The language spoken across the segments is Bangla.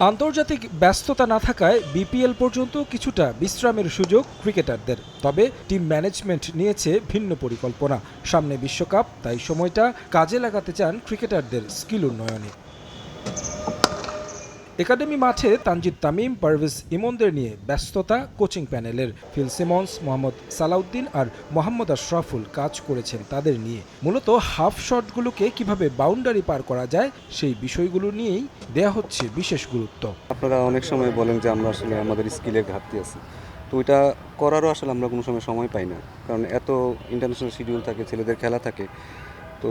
আন্তর্জাতিক ব্যস্ততা না থাকায় বিপিএল পর্যন্ত কিছুটা বিশ্রামের সুযোগ ক্রিকেটারদের। তবে টিম ম্যানেজমেন্ট নিয়েছে ভিন্ন পরিকল্পনা। সামনে বিশ্বকাপ, তাই সময়টা কাজে লাগাতে চান ক্রিকেটারদের স্কিল উন্নয়নে। একাডেমি মাঠে তানজিদ তামিম, পারভেজ ইমনদের নিয়ে ব্যস্ততা, কোচিং প্যানেলের ফিল সিমন্স, মোহাম্মদ সালাউদ্দিন আর মোহাম্মদ আশরাফুল কাজ করেছেন তাদের নিয়ে। মূলত হাফ শটগুলোকে কীভাবে বাউন্ডারি পার করা যায়, সেই বিষয়গুলো নিয়েই দেয়া হচ্ছে বিশেষ গুরুত্ব। আপনারা অনেক সময় বলেন যে আমরা আসলে আমাদের স্কিলের ঘাটতি আছে। তো ওইটা করারও আসলে আমরা কোনো সময় সময় পাই না। কারণ এত ইন্টারন্যাশনাল শিডিউল থাকে, ছেলেদের খেলা থাকে, তো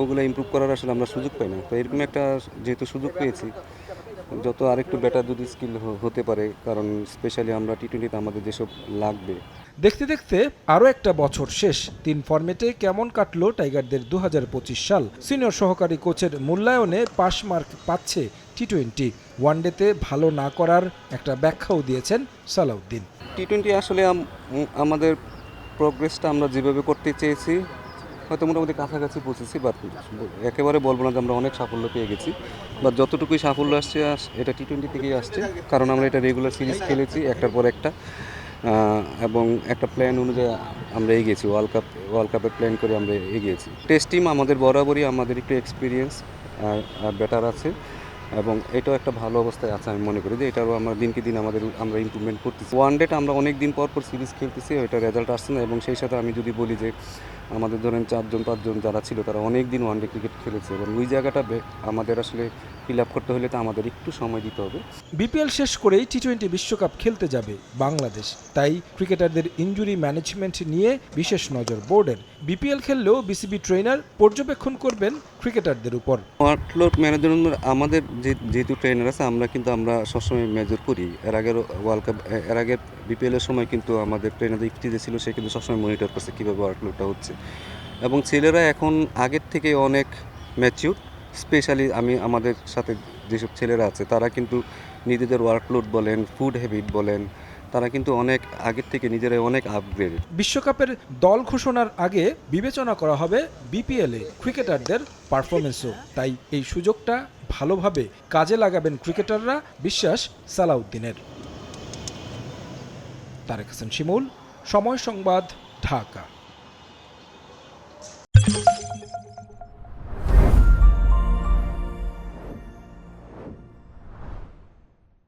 ওগুলো ইমপ্রুভ করার আসলে আমরা সুযোগ পাই না। তো এরকম একটা যেহেতু সুযোগ পেয়েছি যত আরেকটু বেটার যদি স্কিল হতে পারে কারণ স্পেশালি আমরা টি টোয়েন্টিতে আমাদের যেসব লাগবে। দেখতে দেখতে আরও একটা বছর শেষ তিন ফরম্যাটে কেমন কাটলো টাইগারদের দু হাজার পঁচিশ সাল? সিনিয়র সহকারী কোচের মূল্যায়নে পাস মার্ক পাচ্ছে টি টোয়েন্টি ওয়ানডেতে ভালো না করার একটা ব্যাখ্যাও দিয়েছেন সালাউদ্দিন। টি টোয়েন্টি আসলে আমাদের প্রোগ্রেসটা আমরা যেভাবে করতে চেয়েছি হয়তো মোটামুটি কাছাকাছি পৌঁছেছি বাট একেবারে বলব না যে আমরা অনেক সাফল্য পেয়ে গেছি। বা যতটুকুই সাফল্য আসছে, আস- এটা টি টোয়েন্টি থেকেই আসছে। কারণ আমরা এটা রেগুলার সিরিজ খেলেছি, একটার পর একটা। এবং একটা প্ল্যান অনুযায়ী আমরা এগিয়েছি ওয়ার্ল্ড কাপ ওয়ার্ল্ড কাপের প্ল্যান করে আমরা এগিয়েছি। টেস্ট টিম আমাদের বরাবরই, আমাদের একটু এক্সপিরিয়েন্স আর বেটার আছে। এবং এটাও একটা ভালো অবস্থায় আছে আমি মনে করি যে এটারও আমরা দিনকে দিন আমাদের, আমরা ইম্প্রুভমেন্ট করতেছি। ওয়ান ডেটা আমরা অনেক দিন পর পর সিরিজ খেলতেছি ওইটা রেজাল্ট আসছে না এবং সেই সাথে আমি যদি বলি যে আমাদের ধরেন চারজন, পাঁচজন যারা ছিল তারা অনেক দিন ওয়ান ডে ক্রিকেট খেলেছে এবং ওই জায়গাটা আমাদের আসলে ফিল আপ করতে হলে তো আমাদের একটু সময় দিতে হবে। বিপিএল শেষ করেই টি টোয়েন্টি বিশ্বকাপ খেলতে যাবে বাংলাদেশ। তাই ক্রিকেটারদের ইনজুরি ম্যানেজমেন্ট নিয়ে বিশেষ নজর বোর্ডের। বিপিএল খেললেও বিসিবি ট্রেনার পর্যবেক্ষণ করবেন ক্রিকেটারদের উপর। ওয়ার্কলোড ম্যানেজমেন্ট আমাদের যেহেতু ট্রেনার আছে আমরা কিন্তু আমরা সবসময় মেজর করি। এর আগের ওয়ার্ল্ড কাপ এর আগের বিপিএলের সময় কিন্তু আমাদের ট্রেনার একটি যে ছিল সে কিন্তু সবসময় মনিটর করছে কীভাবে ওয়ার্কলোডটা হচ্ছে। এবং ছেলেরা এখন আগের থেকে অনেক ম্যাচিউর স্পেশালি আমি আমাদের সাথে যেসব ছেলেরা আছে, তারা কিন্তু নিজেদের ওয়ার্কলোড বলেন ফুড হ্যাবিট বলেন, তারা কিন্তু অনেক আগের থেকে নিজেরাই অনেক আপগ্রেড বিশ্বকাপের দল ঘোষণার আগে বিবেচনা করা হবে বিপিএলে ক্রিকেটারদের পারফরমেন্সও তাই এই সুযোগটা ভালোভাবে কাজে লাগাবেন ক্রিকেটাররা, বিশ্বাস সালাউদ্দিনের। তারেক হাসান শিমুল, সময় সংবাদ, ঢাকা।